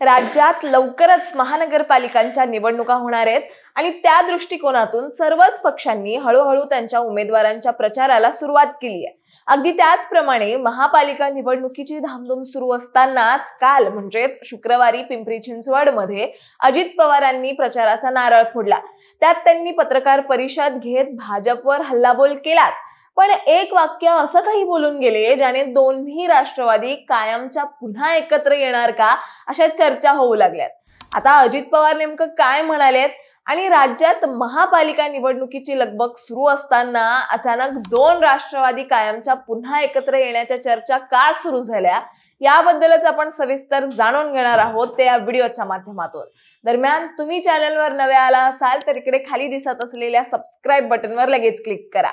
राज्यात लवकरच महानगरपालिकांच्या निवडणुका होणार आहेत आणि त्या दृष्टिकोनातून सर्वच पक्षांनी हळूहळू त्यांच्या उमेदवारांच्या प्रचाराला सुरुवात केली आहे. अगदी त्याचप्रमाणे महापालिका निवडणुकीची धामधूम सुरू असतानाच काल म्हणजेच शुक्रवारी पिंपरी चिंचवडमध्ये अजित पवारांनी प्रचाराचा नारळ फोडला. त्यात त्यांनी पत्रकार परिषद घेत भाजपवर हल्लाबोल केलाच. पण एक वाक्य असं काही बोलून गेले ज्याने दोन्ही राष्ट्रवादी कायमच्या पुन्हा एकत्र येणार का अशा चर्चा होऊ लागल्यात. आता अजित पवार नेमकं काय म्हणालेत? आणि राज्यात महापालिका निवडणुकीची लगबग सुरू असताना अचानक दोन राष्ट्रवादी कायमच्या पुन्हा एकत्र येण्याच्या चर्चा का सुरू झाल्या? याबद्दलच आपण सविस्तर जाणून घेणार आहोत ते या व्हिडिओच्या माध्यमातून. दरम्यान तुम्ही चॅनलवर नवे आला असाल तर इकडे खाली दिसत असलेल्या सबस्क्राईब बटनवर लगेच क्लिक करा.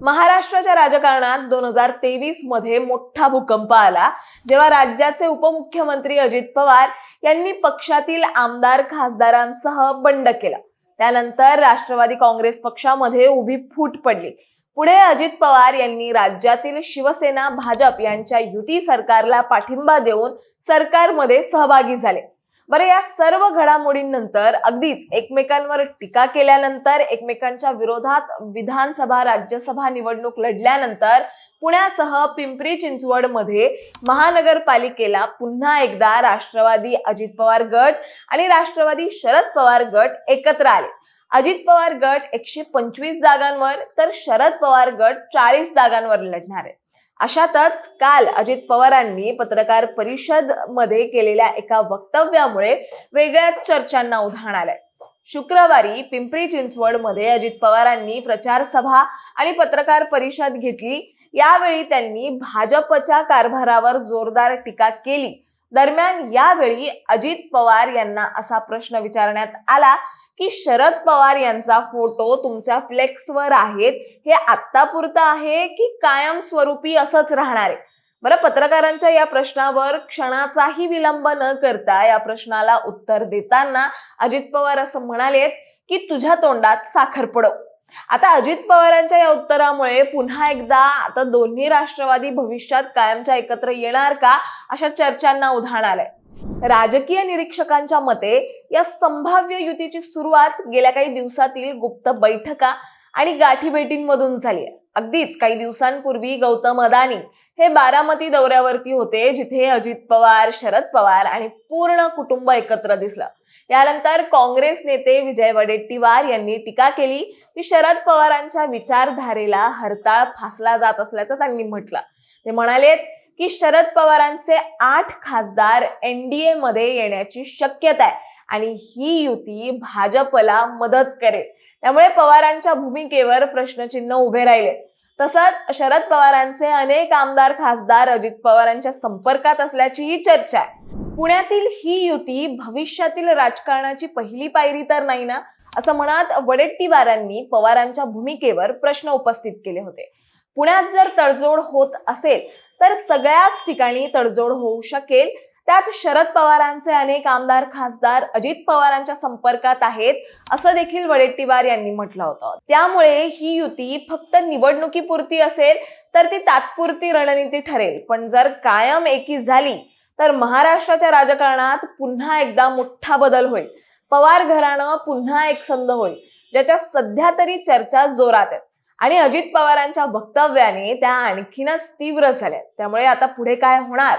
महाराष्ट्राच्या राजकारणात दोन हजार तेवीसमध्ये मोठा भूकंप आला जेव्हा राज्याचे उपमुख्यमंत्री अजित पवार यांनी पक्षातील आमदार खासदारांसह बंड केलं. त्यानंतर राष्ट्रवादी काँग्रेस पक्षामध्ये उभी फूट पडली. पुढे अजित पवार यांनी राज्यातील शिवसेना भाजप यांच्या युती सरकारला पाठिंबा देऊन सरकारमध्ये सहभागी झाले. बरं या सर्व घडामोडींनंतर अगदीच एकमेकांवर टीका केल्यानंतर एकमेकांच्या विरोधात विधानसभा राज्यसभा निवडणूक लढल्यानंतर पुण्यासह पिंपरी चिंचवडमध्ये महानगरपालिकेला पुन्हा एकदा राष्ट्रवादी अजित पवार गट आणि राष्ट्रवादी शरद पवार गट एकत्र आले. अजित पवार गट एकशे पंचवीस जागांवर तर शरद पवार गट चाळीस जागांवर लढणार. आहेत अशातच काल अजित पवारांनी पत्रकार परिषदमध्ये केलेल्या एका वक्तव्यामुळे वेगळ्याच चर्चांना उधाण आलंय. शुक्रवारी पिंपरी चिंचवडमध्ये अजित पवारांनी प्रचार सभा आणि पत्रकार परिषद घेतली. यावेळी त्यांनी भाजपच्या कारभारावर जोरदार टीका केली. दरम्यान यावेळी अजित पवार यांना असा प्रश्न विचारण्यात आला की शरद पवार यांचा फोटो तुमच्या फ्लेक्सवर आहेत हे आत्तापुरतं आहे की कायम स्वरूपी असंच राहणार आहे? बरं पत्रकारांच्या या प्रश्नावर क्षणाचाही विलंब न करता या प्रश्नाला उत्तर देताना अजित पवार असं म्हणालेत की तुझ्या तोंडात साखर पडव आता अजित पवारांच्या या उत्तरामुळे पुन्हा एकदा आता दोन्ही राष्ट्रवादी भविष्यात कायमच्या एकत्र येणार का अशा चर्चांना उधाण आलंय. राजकीय निरीक्षकांच्या मते या संभाव्य युतीची सुरुवात गेल्या काही दिवसातील गुप्त बैठका आणि गाठीभेटींमधून झाली आहे. अगदीच काही दिवसांपूर्वी गौतम अदानी हे बारामती दौऱ्यावरती होते जिथे अजित पवार शरद पवार आणि पूर्ण कुटुंब एकत्र दिसलं. यानंतर काँग्रेस नेते विजय वडेट्टीवार यांनी टीका केली की शरद पवारांच्या विचारधारेला हरताळ फासला जात असल्याचं त्यांनी म्हटलं. ते म्हणालेत की शरद पवारांचे आठ खासदार एनडीए मध्ये येण्याची शक्यता आहे. आणि ही युती भाजपला मदत करेल. त्यामुळे पवारांच्या भूमिकेवर प्रश्नचिन्ह उभे राहिले. तसंच शरद पवारांचे अनेक आमदार खासदार अजित पवारांच्या संपर्कात असल्याचीही चर्चा आहे. पुण्यातील ही युती भविष्यातील राजकारणाची पहिली पायरी तर नाही ना? असं म्हणत वडेट्टीवारांनी पवारांच्या भूमिकेवर प्रश्न उपस्थित केले होते. पुण्यात जर तडजोड होत असेल तर सगळ्याच ठिकाणी तडजोड होऊ शकेल. त्यात शरद पवारांचे अनेक आमदार खासदार अजित पवारांच्या संपर्कात आहेत असं देखील वडेट्टीवार यांनी म्हटलं होतं. त्यामुळे ही युती फक्त निवडणुकीपुरती असेल तर ती तात्पुरती रणनीती ठरेल. पण जर कायम एकी झाली तर महाराष्ट्राच्या राजकारणात पुन्हा एकदा मोठा बदल होईल. पवार घराणं पुन्हा एक संद होईल ज्याच्या सध्या तरी चर्चा जोरात आहेत आणि अजित पवारांच्या वक्तव्याने त्या आणखीनच तीव्र झाल्या त्यामुळे आता पुढे काय होणार